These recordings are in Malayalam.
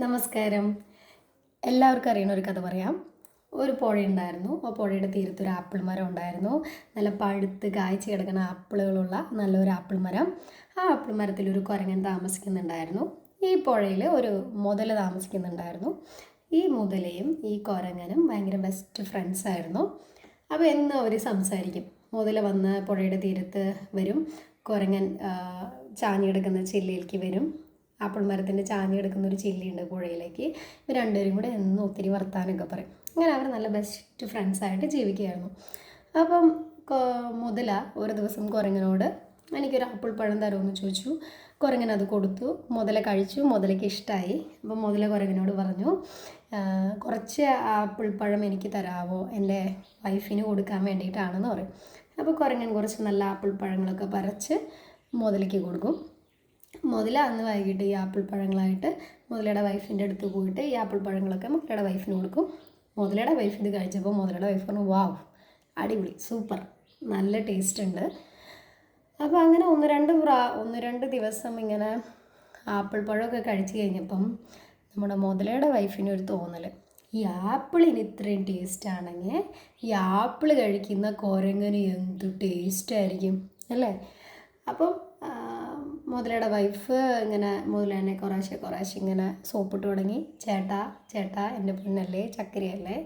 നമസ്കാരം. എല്ലാവർക്കും അറിയുന്ന ഒരു കഥ പറയാം. ഒരു പുഴയുണ്ടായിരുന്നു ആ പുഴയുടെ തീരത്ത് ഒരു ആപ്പിൾ മരം ഉണ്ടായിരുന്നു. നല്ല പഴുത്ത് കായ്ച്ച് കിടക്കുന്ന ആപ്പിളുകളുള്ള നല്ലൊരു ആപ്പിൾ മരം. ആ ആപ്പിൾ മരത്തിൽ ഒരു കുരങ്ങൻ താമസിക്കുന്നുണ്ടായിരുന്നു. ഈ പുഴയിൽ ഒരു മുതല താമസിക്കുന്നുണ്ടായിരുന്നു. ഈ മുതലയും ഈ കുരങ്ങനും ഭയങ്കര ബെസ്റ്റ് ഫ്രണ്ട്സ് ആയിരുന്നു. അപ്പോൾ എന്നും അവർ സംസാരിക്കും. മുതല വന്ന് പുഴയുടെ തീരത്ത് വരും. കുരങ്ങൻ ചാഞ്ഞെടുക്കുന്ന ചില്ലയിലേക്ക് വരും. ആപ്പിൾ മരത്തിന്റെ ചാഞ്ഞ് കിടക്കുന്ന ഒരു ചില്ലിയുണ്ട് പുഴയിലേക്ക്. ഇവർ രണ്ടുപേരും കൂടെ എന്നും ഒത്തിരി വർത്താനമൊക്കെ പറയും. അങ്ങനെ അവർ നല്ല ബെസ്റ്റ് ഫ്രണ്ട്സായിട്ട് ജീവിക്കുകയായിരുന്നു. അപ്പം മുതല ഒരു ദിവസം കുരങ്ങനോട് എനിക്കൊരു ആപ്പിൾ പഴം തരുമെന്ന് ചോദിച്ചു. കുരങ്ങൻ അത് കൊടുത്തു. മുതല കഴിച്ചു. മുതലയ്ക്ക് ഇഷ്ടമായി അപ്പം മുതല കുരങ്ങനോട് പറഞ്ഞു കുറച്ച് ആപ്പിൾ പഴം എനിക്ക് തരാവോ? എന്റെ വൈഫിന് കൊടുക്കാൻ വേണ്ടിയിട്ടാണെന്ന് പറയും. അപ്പോൾ കുരങ്ങൻ കുറച്ച് നല്ല ആപ്പിൾ പഴങ്ങളൊക്കെ പറിച്ച് മുതലയ്ക്ക് കൊടുക്കും. മുതല അന്ന് വൈകിട്ട് ഈ ആപ്പിൾ പഴങ്ങളായിട്ട് മുതലയുടെ വൈഫിന്റെ അടുത്ത് പോയിട്ട് ഈ ആപ്പിൾ പഴങ്ങളൊക്കെ മുതലയുടെ വൈഫിന് കൊടുക്കും. മുതലയുടെ വൈഫ് ഇത് കഴിച്ചപ്പോൾ മുതലയുടെ വൈഫ് പറഞ്ഞു വാവ് അടിപൊളി സൂപ്പർ നല്ല ടേസ്റ്റ് ഉണ്ട്. അപ്പോൾ അങ്ങനെ ഒന്ന് രണ്ട് പ്രാ ഒന്ന് രണ്ട് ദിവസം ഇങ്ങനെ ആപ്പിൾ പഴമൊക്കെ കഴിച്ചു കഴിഞ്ഞപ്പം നമ്മുടെ മുതലയുടെ വൈഫിന് ഒരു തോന്നൽ ഈ ആപ്പിളിന് ഇത്രയും ടേസ്റ്റ് ആണെങ്കിൽ ഈ ആപ്പിൾ കഴിക്കുന്ന കുരങ്ങന് എന്ത് ടേസ്റ്റ് ആയിരിക്കും അല്ലേ? അപ്പം മുതലയുടെ വൈഫ് ഇങ്ങനെ മുതലേനെ കുറേശ്ശെ കുറേശ്ശെ ഇങ്ങനെ സോപ്പിട്ട് തുടങ്ങി. ചേട്ട ചേട്ടാ എന്റെ പൊന്നല്ലേ ചക്കരയല്ലേ?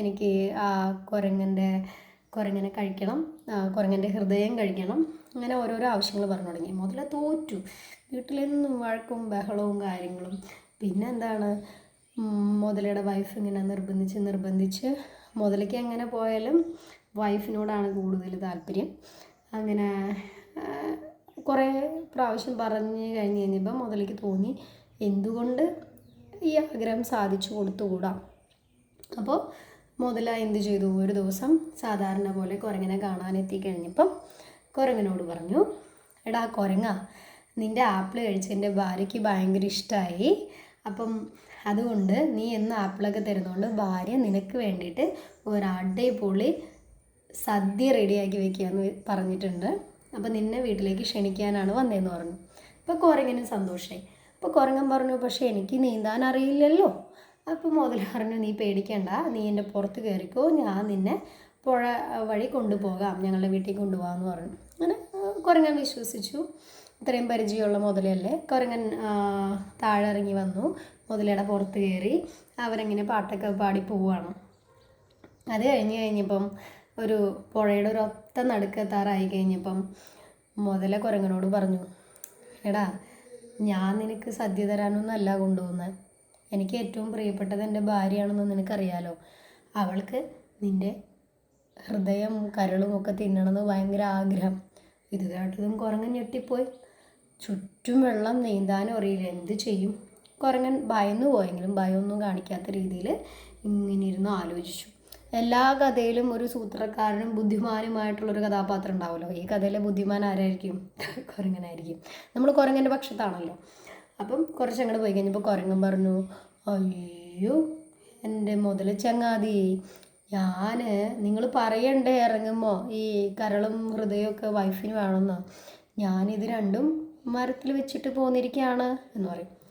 എനിക്ക് ആ കുരങ്ങന്റെ കുരങ്ങനെ കഴിക്കണം. കുരങ്ങന്റെ ഹൃദയം കഴിക്കണം. അങ്ങനെ ഓരോരോ ആവശ്യങ്ങൾ പറഞ്ഞു തുടങ്ങി. മുതല തോറ്റു. വീട്ടിലെന്നും വഴക്കും ബഹളവും കാര്യങ്ങളും. പിന്നെ എന്താണ് മുതലയുടെ വൈഫ് ഇങ്ങനെ നിർബന്ധിച്ച് നിർബന്ധിച്ച് മുതലയ്ക്ക് എങ്ങനെ പോയാലും വൈഫിനോടാണ് കൂടുതൽ താല്പര്യം. അങ്ങനെ കുറേ പ്രാവശ്യം പറഞ്ഞ് കഴിഞ്ഞ് കഴിഞ്ഞപ്പോൾ മുതലേക്ക് തോന്നി എന്തുകൊണ്ട് ഈ ആഗ്രഹം സാധിച്ചു കൊടുത്തുകൂടാ? അപ്പോൾ മുതല എന്ത് ചെയ്തു? ഒരു ദിവസം സാധാരണ പോലെ കുരങ്ങനെ കാണാനെത്തി കഴിഞ്ഞപ്പം കുരങ്ങനോട് പറഞ്ഞു എടാ കുരങ്ങ നിന്റെ ആപ്പിൾ കഴിച്ച് എന്റെ ഭാര്യയ്ക്ക് ഭയങ്കര ഇഷ്ടമായി അപ്പം അതുകൊണ്ട് നീ എന്ന് ആപ്പിളൊക്കെ തരുന്നതുകൊണ്ട് ഭാര്യ നിനക്ക് വേണ്ടിയിട്ട് ഒരു അടിപൊളി സദ്യ റെഡിയാക്കി വെക്കുകയെന്ന് പറഞ്ഞിട്ടുണ്ട്. അപ്പോൾ നിന്നെ വീട്ടിലേക്ക് ക്ഷണിക്കാനാണ് വന്നതെന്ന് പറഞ്ഞു. അപ്പോൾ കുരങ്ങനും സന്തോഷമായി അപ്പോൾ കുരങ്ങൻ പറഞ്ഞു പക്ഷേ എനിക്ക് നീന്താൻ അറിയില്ലല്ലോ. അപ്പോൾ മുതൽ പറഞ്ഞു നീ പേടിക്കണ്ട നീ എന്റെ പുറത്ത് കയറിക്കോ ഞാൻ നിന്നെ പുഴ വഴി കൊണ്ടുപോകാം ഞങ്ങളുടെ വീട്ടിൽ കൊണ്ടുപോകാമെന്ന് പറഞ്ഞു. അങ്ങനെ കുരങ്ങൻ വിശ്വസിച്ചു. ഇത്രയും പരിചയമുള്ള മുതലല്ലേ കുരങ്ങൻ താഴെ ഇറങ്ങി വന്നു. മുതലയുടെ പുറത്ത് കയറി അവരങ്ങനെ പാട്ടൊക്കെ പാടി പോവുകയാണ്. അത് കഴിഞ്ഞ് കഴിഞ്ഞപ്പം ഒരു പുഴയുടെ ഒരു ഒത്ത നടുക്ക് എത്താറായി കഴിഞ്ഞപ്പം മുതല കുരങ്ങനോട് പറഞ്ഞു എടാ ഞാൻ നിനക്ക് സദ്യ തരാനൊന്നല്ല കൊണ്ടുപോകുന്നത് എനിക്ക് ഏറ്റവും പ്രിയപ്പെട്ടത് എന്റെ ഭാര്യയാണെന്ന് നിനക്കറിയാലോ. അവൾക്ക് നിന്റെ ഹൃദയം കരളും ഒക്കെ തിന്നണമെന്ന് ഭയങ്കര ആഗ്രഹം. ഇത് കേട്ടതും കുരങ്ങൻ ഞെട്ടിപ്പോയി. ചുറ്റും വെള്ളം നീന്താനും അറിയില്ല. എന്ത് ചെയ്യും? കുരങ്ങൻ ഭയന്നു പോയെങ്കിലും ഭയമൊന്നും കാണിക്കാത്ത രീതിയിൽ ഇങ്ങനെ ഇരുന്ന് ആലോചിച്ചു. എല്ലാ കഥയിലും ഒരു സൂത്രക്കാരനും ബുദ്ധിമാനുമായിട്ടുള്ളൊരു കഥാപാത്രം ഉണ്ടാവുമല്ലോ. ഈ കഥയിലെ ബുദ്ധിമാൻ ആരായിരിക്കും? കുരങ്ങനായിരിക്കും നമ്മൾ കുരങ്ങന്റെ പക്ഷത്താണല്ലോ. അപ്പം കുറച്ച് അങ്ങോട്ട് പോയി കഴിഞ്ഞപ്പോൾ കുരങ്ങൻ പറഞ്ഞു അയ്യോ എന്റെ മുതൽ ചങ്ങാതി ഞാൻ നിങ്ങൾ പറയണ്ടേ ഇറങ്ങുമ്പോൾ ഈ കരളും ഹൃദയമൊക്കെ വൈഫിന് വേണമെന്ന്. ഞാനിത് രണ്ടും മരത്തിൽ വെച്ചിട്ട് പോന്നിരിക്കുകയാണ് എന്ന് പറയും.